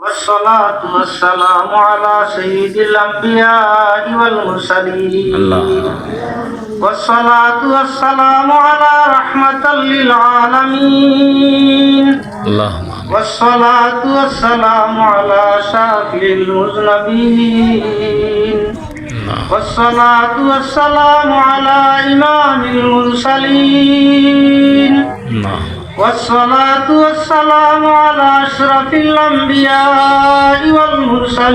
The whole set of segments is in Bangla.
والصلاة والسلام على سيد الأنبياء والمرسلين. والصلاة والسلام على رحمة للعالمين. اللهم والصلاة والسلام على شافع المذنبين. والصلاة والسلام على إمام المرسلين. والصلاة والسلام على أشرف الأنبياء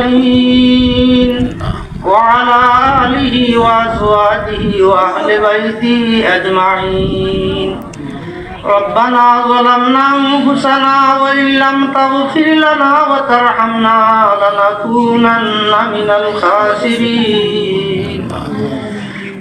والمرسلين وعلى آله وأزواجه وأهل بيته أجمعين ربنا ظلمنا أنفسنا وإن لم تغفر لنا وترحمنا لنكونن من الخاسرين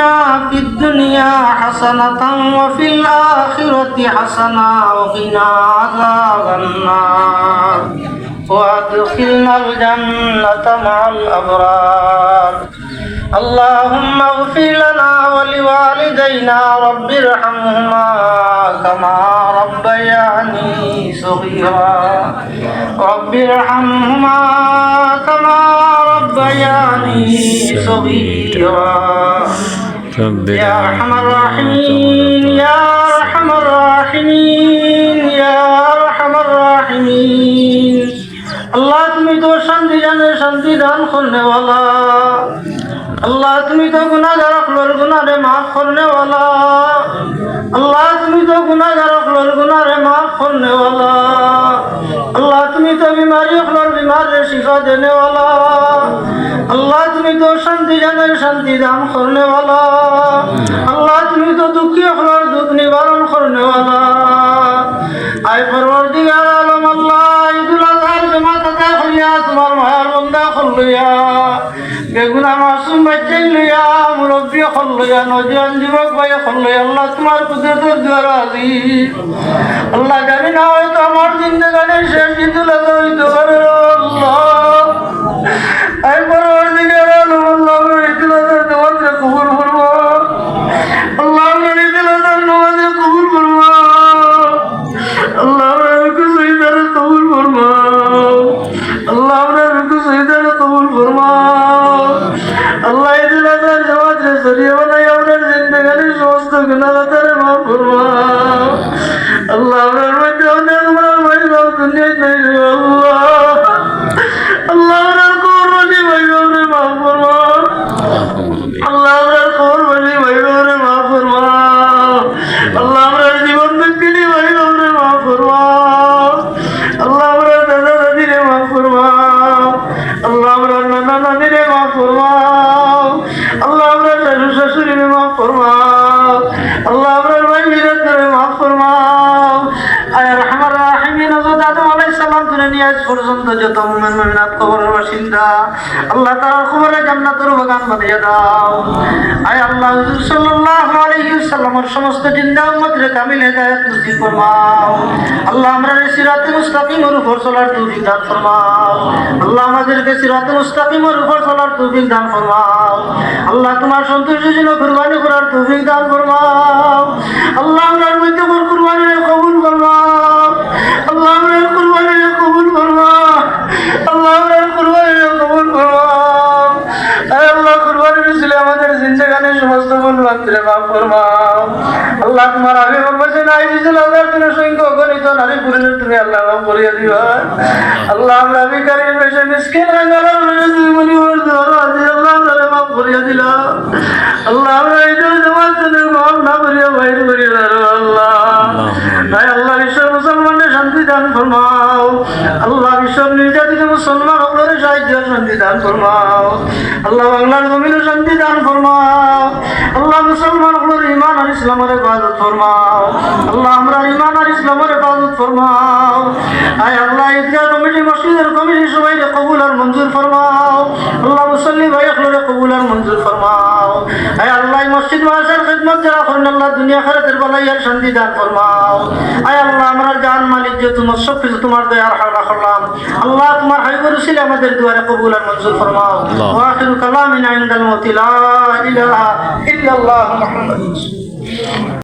آتنا في الدنيا حسنة وفي الآخرة حسنة وقنا عذاب النار وأدخلنا الجنة مع الأبرار اللهم اغفر لنا ولوالدينا رب ارحمهما كما ربياني صغيرا رب ارحمهما كما ربياني صغيرا رب يا أرحم الراحمين يا أرحم الراحمين يا أرحم الراحمين আল্লাহ তুমি তো শান্তি জানে শান্তি দান করনে ওয়ালা আল্লাহ তুমি তো গুণাগার লোর গুণারে মাফ করনে ওয়ালা আল্লাহ তুমি তো গুণাগার লোর গুণারে মাফ করনে আল্লাহ তুমি তো বিমারি লোর বিমারে শিফা দেনে আল্লাহ তুমি তো শান্তি জানের শান্তি দান করনে আল্লাহ তুমি তো দুঃখী হলার দুঃখ নিবারণ করনে আয় পরবর দিগার আলম আল্লাহ ঈদুল আজহার জমা থাকা হইয়া তোমার মায়ার বন্দা করলইয়া বেগুনা মাসুম বাচ্চাই লইয়া মুরব্বী হল্লইয়া নজিয়ান যুবক বাই হল্লই আল্লাহ তোমার কুদরতের দ্বার আজি। আল্লাহ জানি না হয়তো আমার জিন্দগানের শেষ ঈদুল আজহা হইতে জামাত রে সরিয়ে বানাই আমরা জিন্দেগানির সমস্ত পর্যন্ত যত মুমিন মুমিনাত কবরের বাসিন্দা আল্লাহ তাআলা কবরে জান্নাতের বাগান বানিয়ে দাও। আয় আল্লাহ, হুজুর সাল্লাল্লাহু আলাইহি ওয়াসাল্লামের সমস্ত জিন্দা উম্মতের কামিল হেদায়েত নসিব ফরমাও। আল্লাহ আমরা সিরাতে মুস্তাকিমের উপর চলার তৌফিক দান ফরমাও। আল্লাহ আমাদেরকে সিরাতে মুস্তাকিমের উপর চলার তৌফিক দান ফরমাও। আল্লাহ তোমার সন্তুষ্টির জন্য কুরবানি করার তৌফিক দান ফরমাও। আল্লাহ আমরার মধ্যে কুরবানি কবুল আল্লাহ আমরা বিকারি বেশে মিসকিন তুমি মনি আজি আল্লাহ আমরা বিশ্ব নির্যাতিত মুসলমান সকলের সাহায্য শান্তি দান ফরমাও। আল্লাহ বাংলার জমিনে শান্তি ফরমাও। আল্লাহ মুসলমান সকলের ইমান আর ইসলামের হেফাজত ফরমাও। আল্লাহ আমরা ইমান আর ইসলামের হেফাজত ফরমাও। আয় আল্লাহ, ঈদগাহ কমিটি, মসজিদের কমিটি সবাই কবুল আর মঞ্জুর ফরমাও। আল্লাহ মুসল্লি ভাই সকলের কবুল আর মঞ্জুর ফরমাও আয় আল্লাহ মসজিদ মাসার খেদমত যারা করেন আল্লাহ দুনিয়া খেরাতের বালাইয়ার শান্তি দান ফরমাও। আয় আল্লাহ আমার জান মালিক যে তোমার সব কিছু তোমার দয়ার হাওলা করলাম আল্লাহ তোমার হাইবর ছিল আমাদের দুয়ারে কবুল আর মঞ্জুর ফরমাও। ওয়াখিরু কালামিনা ইনদাল মউতি লা ইলাহা ইল্লাল্লাহ মুহাম্মাদুর রাসূলুল্লাহ।